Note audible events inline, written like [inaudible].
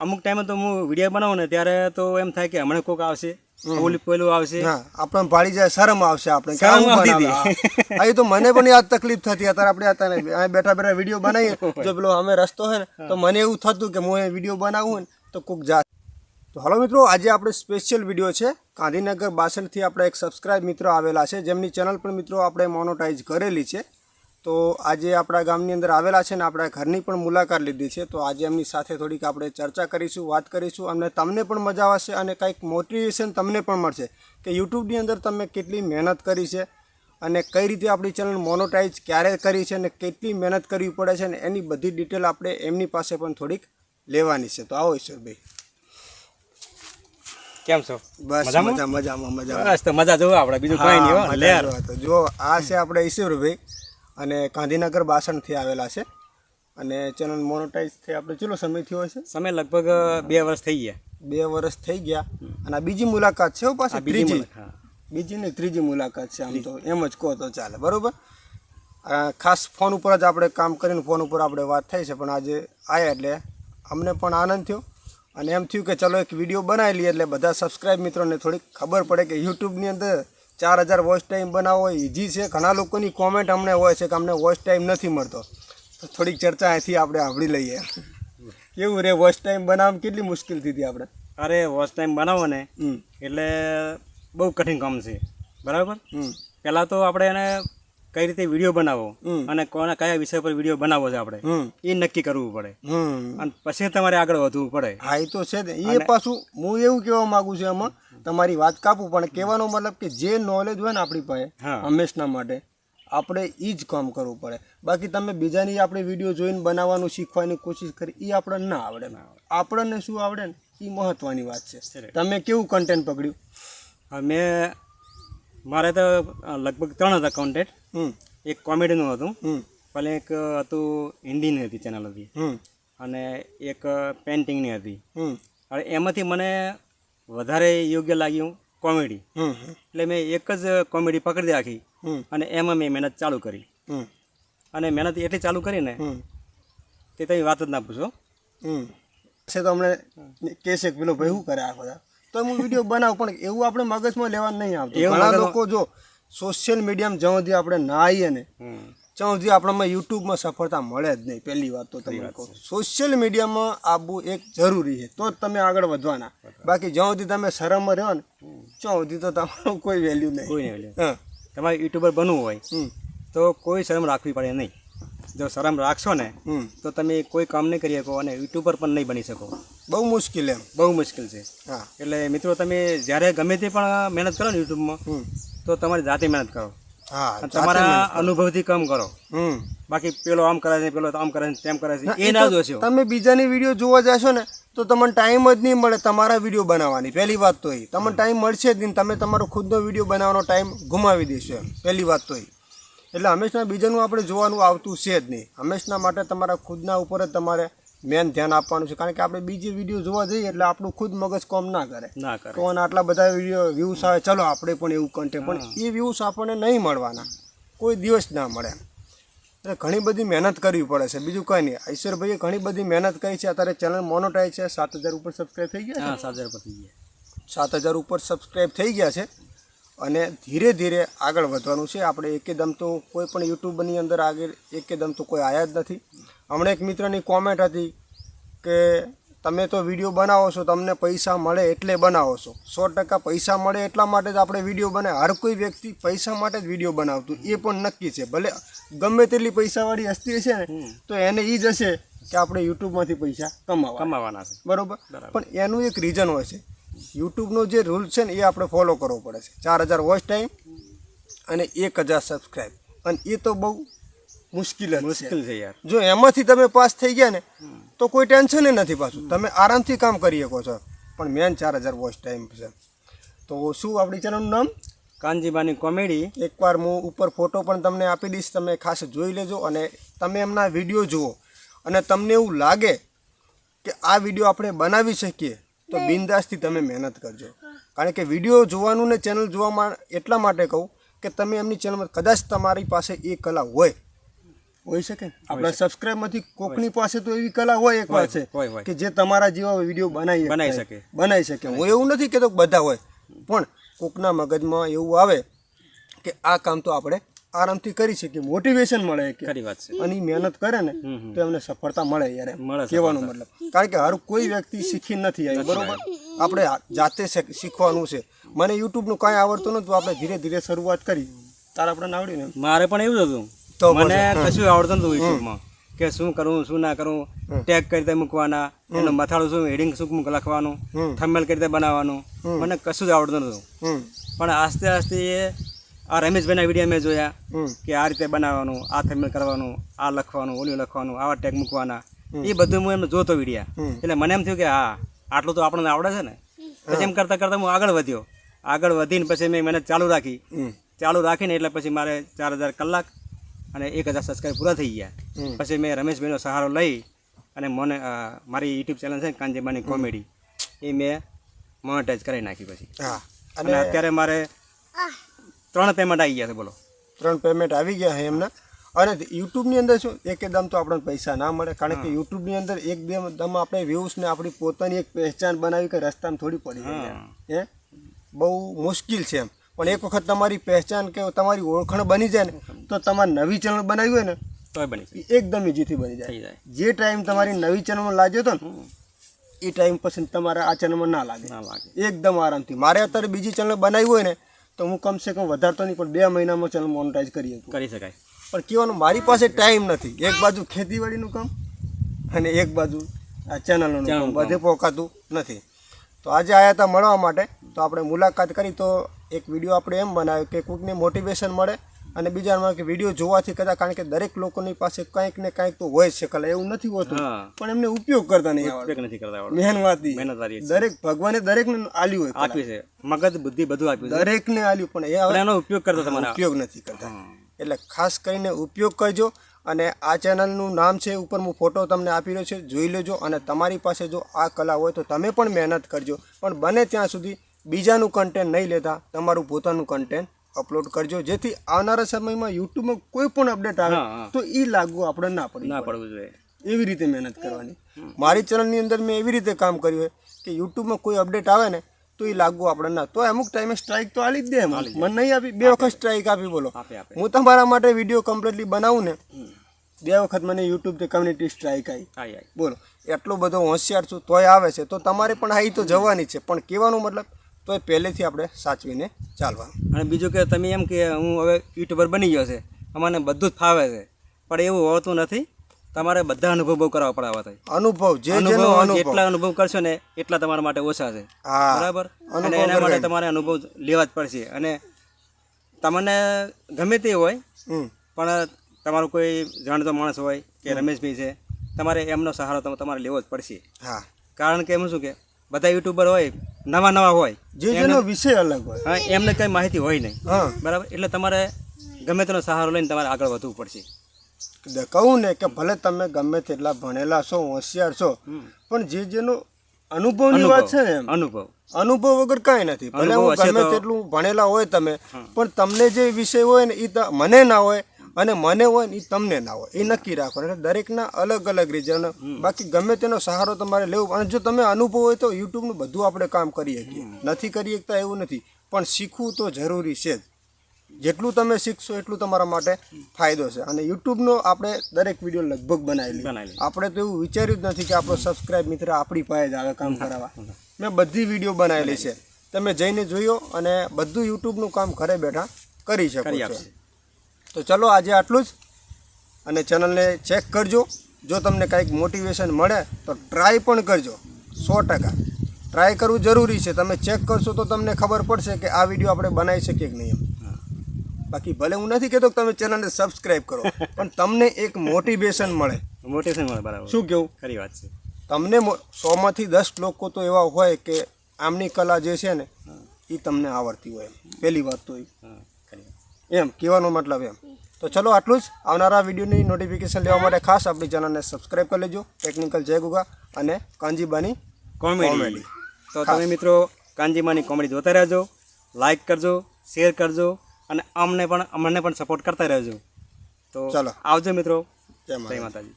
અમુક ટાઈમે તો હું વીડિયો બનાવું ને ત્યારે તો એમ થાય કે હમણાં કોક આવશે ઓલું પેલું આવશે. હા આપણને જાય શરમ આવશે આપણે. શરમ આવતી બનાવે. હા. હા, એ તો મને પણ યાદ તકલીફ થતી. અત્યારે આપણે બેઠા બેઠા વીડિયો બનાવીએ. [laughs] જો પેલો અમે રસ્તો હોય ને તો મને એવું થતું કે હું એ વીડિયો બનાવું ને તો કોક જા તો હાલો મિત્રો આજે આપણે સ્પેશિયલ વીડિયો છે. ગાંધીનગર બાસણથી આપણા એક સબસ્ક્રાઇબ મિત્રો આવેલા છે જેમની ચેનલ પણ મિત્રો આપણે મોનોટાઈઝ કરેલી છે. તો આજે આપણા ગામની અંદર આવેલા છે ને આપણા ઘરની પણ મુલાકાત લીધી છે. તો આજે એમની સાથે થોડીક આપણે ચર્ચા કરીશું વાત કરીશું અને તમને પણ મજા આવશે અને કંઈક મોટિવેશન તમને પણ મળશે કે યુટ્યુબની અંદર તમે કેટલી મહેનત કરી છે અને કઈ રીતે આપણી ચેનલ મોનોટાઈઝ ક્યારે કરી છે અને કેટલી મહેનત કરવી પડે છે અને એની બધી ડિટેલ આપણે એમની પાસે પણ થોડીક લેવાની છે. તો આવો ઈશ્વરભાઈ. કેમ છો? બસ મજા મજામાં મજામાં બસ તો મજા જોવો આપણે બીજું કઈ નહીં જો આ છે આપણે ઈશ્વરભાઈ. અને ગાંધીનગર બાસણથી આવેલા છે. અને ચેનલ મોનોટાઈઝ થઈ આપણે ચેટલો સમય થયો છે સમય લગભગ બે વર્ષ થઈ ગયા. બે વર્ષ થઈ ગયા. અને આ બીજી મુલાકાત છે પાછી? બીજી બીજી ને ત્રીજી મુલાકાત છે આમ તો. એમ જ કહો તો ચાલે બરોબર? ખાસ ફોન ઉપર જ આપણે કામ કરીને ફોન ઉપર આપણે વાત થઈ છે પણ આજે આવ્યા એટલે અમને પણ આનંદ થયો. અને એમ થયું કે ચલો એક વીડિયો બનાવી લઈએ એટલે બધા સબસ્ક્રાઈબ મિત્રોને થોડીક ખબર પડે કે યુટ્યુબની અંદર ચાર હજાર વોઇસ ટાઈમ બનાવો ઇઝી છે. ઘણા લોકોની કોમેન્ટ અમને હોય છે કે અમને વોઇસ ટાઈમ નથી મળતો. તો થોડીક ચર્ચા અહીંથી આપણે આવડી લઈએ. કેવું રે વોઇસ ટાઈમ બનાવવામાં કેટલી મુશ્કેલ હતી આપણે? અરે વોઇસ ટાઈમ બનાવો ને એટલે બહુ કઠિન કામ છે. બરાબર? હમ. પહેલાં તો આપણે એને કઈ રીતે વીડિયો બનાવો. અને કોના કયા વિષય પર વીડિયો બનાવવો છે આપણે એ નક્કી કરવું પડે. અને પછી તમારે આગળ વધવું પડે. હા એ તો છે જ. એ પાછું હું એવું કહેવા માંગુ છું એમાં તમારી વાત કાપું પણ કહેવાનો મતલબ કે જે નોલેજ હોય ને આપણી પાસે. હંમેશના માટે આપણે એ જ કામ કરવું પડે. બાકી તમે બીજાની આપણે વીડિયો જોઈને બનાવવાનું શીખવાની કોશિશ કરી એ આપણને ના આવડે. આપણને શું આવડે ને? એ મહત્વની વાત છે. તમે કેવું કન્ટેન્ટ પકડ્યું? મેં મારે તો લગભગ ત્રણ હતા કોન્ટેન્ટ હમ. એક કોમેડીનું હતું. પહેલાં એક હતું હિન્દીની હતી ચેનલ હતી. અને એક પેઇન્ટિંગની હતી. હવે એમાંથી મને વધારે યોગ્ય લાગ્યું કોમેડી એટલે મેં એક જ કોમેડી પકડી રાખી. અને એમાં મેં મહેનત ચાલુ કરી. અને મહેનત એટલી ચાલુ કરીને તે તમે વાત જ ના પૂછો. છે તો અમને કે પેલો ભાઈ શું કરે આ બધા તો હું વીડિયો બનાવું પણ એવું આપણે મગજમાં લેવા નહીં આવતું. એવું ઘણા લોકો જો સોશિયલ મીડિયામાં જ્યાં સુધી આપણે ના આવીએ ને ત્યાં સુધી આપણામાં યુટ્યુબમાં સફળતા મળે જ નહીં પહેલી વાત તો તમને કહું. સોશિયલ મીડિયામાં આવવું એક જરૂરી છે તો જ તમે આગળ વધવાના. બાકી જ્યાં સુધી તમે શરમમાં રહો ને ત્યાં સુધી તો તમારું કોઈ વેલ્યુ નહીં. કોઈ વેલ્યુ હા. તમારે યુટ્યુબર બનવું હોય તો કોઈ શરમ રાખવી પડે નહીં. જો શરમ રાખશો ને તો તમે કોઈ કામ નહીં કરી શકો અને યુટ્યુબર પણ નહીં બની શકો. બહુ મુશ્કેલ એમ. બહુ મુશ્કેલ છે. હા. એટલે મિત્રો તમે જ્યારે ગમે તે પણ મહેનત કરો ને યુટ્યુબમાં તો તમારી જાતે મહેનત કરો. હા તમારા અનુભવથી કામ કરો. હમ. બાકી પેલો આમ કરે છે પેલો આમ કરે છે તેમ કરે છે એ ના જોશો. તમે બીજાની વીડિયો જોવા જશો ને તો તમને ટાઈમ જ નહીં મળે તમારા વીડિયો બનાવવાની. પહેલી વાત તો એ. તમને ટાઈમ મળશે જ નહીં. તમે તમારો ખુદનો વીડિયો બનાવવાનો ટાઈમ ગુમાવી દેશો એમ. પહેલી વાત તો એ. એટલે હંમેશા બીજાનું આપણે જોવાનું આવતું છે જ નહીં. હંમેશા માટે તમારા ખુદના ઉપર જ તમારે મેન ધ્યાન આપવાનું છે. કારણ કે આપણે બીજી વીડિયો જોવા જઈએ એટલે આપણું ખુદ મગજ કોમ ના કરે. ના કરે. તો આટલા બધા વીડિયો વ્યૂઝ આવે ચલો આપણે પણ એવું કન્ટેન્ટ પણ એ વ્યૂઝ આપણને નહીં મળવાના. કોઈ દિવસ ના મળે. એટલે ઘણી બધી મહેનત કરવી પડે છે. બીજું કંઈ નહીં. ઈશ્વરભાઈએ ઘણી બધી મહેનત કરી છે. અત્યારે ચેનલ મોનોટાઈઝ છે. સાત હજાર ઉપર સબસ્ક્રાઈબ થઈ ગયા સાત હજાર પતી ગયા. સાત હજાર ઉપર સબસ્ક્રાઈબ થઈ ગયા છે. અને ધીરે ધીરે આગળ વધવાનું છે. આપણે એકેદમ તો કોઈ પણ યુટ્યુબની અંદર આગળ એકદમ તો કોઈ આવ્યા જ નથી. હમણાં એક મિત્રની કોમેન્ટ હતી કે તમે તો વીડિયો બનાવો છો તમને પૈસા મળે એટલે બનાવો છો. સો ટકા પૈસા મળે એટલા માટે જ આપણે વીડિયો બનાવે હર કોઈ વ્યક્તિ પૈસા માટે જ વીડિયો બનાવતું. એ પણ નક્કી છે. ભલે ગમે તેટલી પૈસાવાળી હસ્તી હશે ને તો એને એ જ હશે કે આપણે યુટ્યુબમાંથી પૈસા કમાવા કમાવાના છે. બરોબર? પણ એનું એક રીઝન હોય છે. યુટ્યુબનો જે રૂલ છે ને એ આપણે ફોલો કરવો પડે છે. ચાર હજાર વોચ ટાઈમ અને એક હજાર સબસ્ક્રાઈબ અને એ તો બહુ મુશ્કેલ મુશ્કેલ છે યાર. જો એમાંથી તમે પાસ થઈ ગયા ને તો કોઈ ટેન્શન નથી પાછું. તમે આરામથી કામ કરી શકો છો. પણ મેન ચાર હજાર વોચ ટાઈમ છે. તો શું આપણી ચેનલનું નામ? કાનજીબાની કોમેડી. એકવાર હું ઉપર ફોટો પણ તમને આપી દઈશ. તમે ખાસ જોઈ લેજો અને તમે એમના વીડિયો જુઓ. અને તમને એવું લાગે કે આ વીડિયો આપણે બનાવી શકીએ તો બિંદાસથી તમે મહેનત કરજો. કારણ કે વીડિયો જોવાનું ને ચેનલ જોવામાં એટલા માટે કહું કે તમે એમની ચેનલમાં કદાચ તમારી પાસે એ કલા હોય. હોઈ શકે? આપણા સબસ્ક્રાઇબમાંથી કોકની પાસે તો એવી કલા હોય એક હોય. કે જે તમારા જેવા વીડિયો બનાવી બનાવી શકે. બનાવી શકે. હું એવું નથી કહેતો બધા હોય. પણ કોકના મગજમાં એવું આવે કે આ કામ તો આપણે આરામથી કરી શકીએ. મોટિવેશન મળે કે ખરી વાત છે. અને મહેનત કરે ને. તો એમને સફળતા મળે યાર કહેવાનો મતલબ. કારણ કે હર કોઈ વ્યક્તિ શીખી નથી આવી બરોબર? આપણે જાતે શીખ- શીખવાનું છે. મને યુટ્યુબનું કાંઈ આવડતું નહોતું. આપણે ધીરે ધીરે શરૂઆત કરી. તારા આપણને આવડ્યું ને? મારે પણ એવું જ હતું. તો મને કશું આવડતું નતું યુટ્યુબમાં. કે શું કરું શું ના કરું ટેગ કઈ રીતે મૂકવાના એનું મથાળું શું હેડિંગ શું લખવાનું. થંબનેલ કઈ રીતે બનાવવાનું મને કશું જ આવડતું નતું પણ આસ્તે આસ્તે એ આ રમેશભાઈના વીડિયો મેં જોયા કે આ રીતે બનાવવાનું આ થંબનેલ કરવાનું આ લખવાનું ઓલું લખવાનું આવા ટેગ મૂકવાના. એ બધું હું એમ જોતો વિડીયા એટલે મને એમ થયું કે હા આટલું તો આપણને આવડે છે ને. પછી એમ કરતાં કરતાં હું આગળ વધ્યો. આગળ વધીને પછી મેં મહેનત ચાલુ રાખી. ચાલુ રાખીને એટલે પછી મારે ચાર હજાર કલાક અને એક હજાર સબસ્ક્રાઈબ પૂરા થઈ ગયા. પછી મેં રમેશભાઈનો સહારો લઈ અને મને મારી યુટ્યુબ ચેનલ છે ને કાંજીબાની કોમેડી એ મેં મોનેટાઈઝ કરી નાખી પછી. હા. અને અત્યારે મારે ત્રણ પેમેન્ટ આવી ગયા છે બોલો. ત્રણ પેમેન્ટ આવી ગયા છે એમના. અને યુટ્યુબની અંદર શું એકદમ તો આપણને પૈસા ના મળે. કારણ કે યુટ્યુબની અંદર એકદમ દમ આપણે વ્યૂઝને આપણી પોતાની એક પહેચાન બનાવી કે રસ્તામાં થોડી પડી હે? બહુ મુશ્કેલ છે એમ. પણ એક વખત તમારી પહેચાન કે તમારી ઓળખાણ બની જાય ને તો તમારે નવી ચેનલ બનાવી હોય ને તો બની એકદમ ઇઝીથી બની જાય. જે ટાઈમ તમારી નવી ચેનલમાં લાગ્યો હતો ને એ ટાઈમ પછી તમારે આ ચેનલમાં ના લાગે. ના લાગે. એકદમ આરામથી. મારે અત્યારે બીજી ચેનલ બનાવી હોય ને તો હું કમસે કમ વધારતો નહીં પણ બે મહિનામાં ચેનલ મોનેટાઈઝ કરી કરી શકાય. પણ કહેવાનું મારી પાસે ટાઈમ નથી. એક બાજુ ખેતીવાડીનું કામ અને એક બાજુ આ ચેનલનું ચેનલનું કામ. બધે પોકાતું નથી. તો આજે આવ્યા હતા મળવા માટે. તો આપણે મુલાકાત કરી તો એક વીડિયો આપણે એમ બનાવ્યો કે કોઈકને મોટિવેશન મળે અને બીજામાં કે વીડિયો જોવાથી કદાચ કારણ કે દરેક લોકોની પાસે કંઈક ને કંઈક તો હોય છે કલા એવું નથી હોતું. પણ એમને ઉપયોગ કરતા નહીં ઉપયોગ નથી કરતા મહેનવાતી મેન વાત ઈ. મહેનત વાળી દરેક ભગવાને દરેકને આલ્યું હોય આપ્યું છે. મગજ બુદ્ધિ બધું આપ્યું દરેકને આલ્યું પણ એ એનો ઉપયોગ કરતા તમારે ઉપયોગ નથી કરતા. એટલે ખાસ કરીને ઉપયોગ કરજો અને આ ચેનલનું નામ છે ઉપર હું ફોટો તમને આપી રહ્યો છે જોઈ લેજો અને તમારી પાસે જો આ કલા હોય તો તમે પણ મહેનત કરજો. પણ બને ત્યાં સુધી બીજાનું કન્ટેન્ટ નહીં લેતા તમારું પોતાનું કન્ટેન્ટ અપલોડ કરજો. જેથી આવનારા સમયમાં યુટ્યુબમાં કોઈ પણ અપડેટ આવે. તો એ લાગવું આપણે ના પડે ના પડવું જોઈએ. એવી રીતે મહેનત કરવાની. મારી ચેનલની અંદર મેં એવી રીતે કામ કર્યું કે યુટ્યુબમાં કોઈ અપડેટ આવે ને તો એ લાગવું આપણે ના. તો અમુક ટાઈમે સ્ટ્રાઇક તો આલી જ દે મને નહીં આપી. બે વખત સ્ટ્રાઇક આપી બોલો. હું તમારા માટે વીડિયો કમ્પ્લીટલી બનાવું ને બે વખત મને યુટ્યુબથી કમ્યુનિટી સ્ટ્રાઇક આવી બોલો. એટલો બધો હોશિયાર છું તોય આવે છે. તો તમારે પણ આવી તો જવાની છે. પણ કહેવાનો મતલબ તોય પહેલેથી આપણે સાચવીને ચાલવાનું. અને બીજું કે તમે એમ કે હું હવે યુટ્યુબર બની ગયો છે. અમને બધું જ ફાવે છે. પણ એવું હોતું નથી. તમારે બધા અનુભવ બહુ કરવા પડે આવા થાય અનુભવ જે અનુભવ અનુભવ. જેટલા અનુભવ કરશો ને એટલા તમારા માટે ઓછા છે. બરાબર? અને એના માટે તમારે અનુભવ લેવા જ પડશે. અને તમને ગમે તે હોય પણ તમારો કોઈ જાણતો માણસ હોય કે રમેશભાઈ છે તમારે એમનો સહારો તમારે લેવો જ પડશે. હા. કારણ કે એમ શું કે બધા યુટ્યુબર હોય નવા નવા હોય જે જેનો વિષય અલગ હોય. હા એમને કંઈ માહિતી હોય નહીં. બરાબર? એટલે તમારે ગમે તેનો સહારો લઈને તમારે આગળ વધવું પડશે. કહું ને કે ભલે તમે ગમે તેટલા ભણેલા છો હોશિયાર છો પણ જે જેનો અનુભવની વાત છે ને અનુભવ. અનુભવ વગર કાંઈ નથી. ભલે હું ગમે તેટલું ભણેલા હોય તમે પણ તમને જે વિષય હોય ને એ મને ના હોય અને મને હોય ને એ તમને ના હોય. એ નક્કી રાખો એટલે દરેકના અલગ અલગ રીઝન બાકી ગમે તેનો સહારો તમારે લેવો. અને જો તમે અનુભવ હોય તો યુટ્યુબનું બધું આપણે કામ કરી શકીએ. નથી કરી શકતા એવું નથી. પણ શીખવું તો જરૂરી છે જ. જેટલું તમે શીખશો એટલું તમારા માટે ફાયદો છે. અને યુટ્યુબનો આપણે દરેક વીડિયો લગભગ બનાવેલી. આપણે તો એવું વિચાર્યું જ નથી કે આપણો સબસ્ક્રાઇબ મિત્ર આપણી પાસે જ આવે કામ કરાવવા. મેં બધી વીડિયો બનાવેલી છે. તમે જઈને જોયો અને બધું યુટ્યુબનું કામ ઘરે બેઠા કરી શકો છો. તો ચલો આજે આટલું જ. અને ચેનલને ચેક કરજો. જો તમને કાંઈક મોટિવેશન મળે તો ટ્રાય પણ કરજો. સો ટકા. ટ્રાય કરવું જરૂરી છે. તમે ચેક કરશો તો તમને ખબર પડશે કે આ વીડિયો આપણે બનાવી શકીએ કે નહીં એમ. બાકી ભલે હું નથી કહેતો કે તમે ચેનલને સબસ્ક્રાઈબ કરો પણ તમને એક મોટિવેશન મળે. મોટિવેશન મળે બરાબર. શું કેવું? ખરી વાત છે. તમને સોમાંથી દસ લોકો તો એવા હોય કે આમની કલા જે છે ને એ તમને આવડતી હોય પહેલી વાત તો એ. એમ કહેવાનો મતલબ એમ. તો ચલો આટલું જ. આવનારા વિડીયોની નોટિફિકેશન લેવા માટે ખાસ આપણી ચેનલને સબસ્ક્રાઈબ કરી લેજો. ટેકનિકલ જય ગુગા અને કાંજીબાની કોમેડી તો તમે મિત્રો કાંજીબાની કોમેડી જોતા રહેજો. લાઇક કરજો શેર કરજો અને અમને પણ અમને પણ સપોર્ટ કરતા રહેજો. તો ચાલો. આવજો મિત્રો. જય જય માતાજી.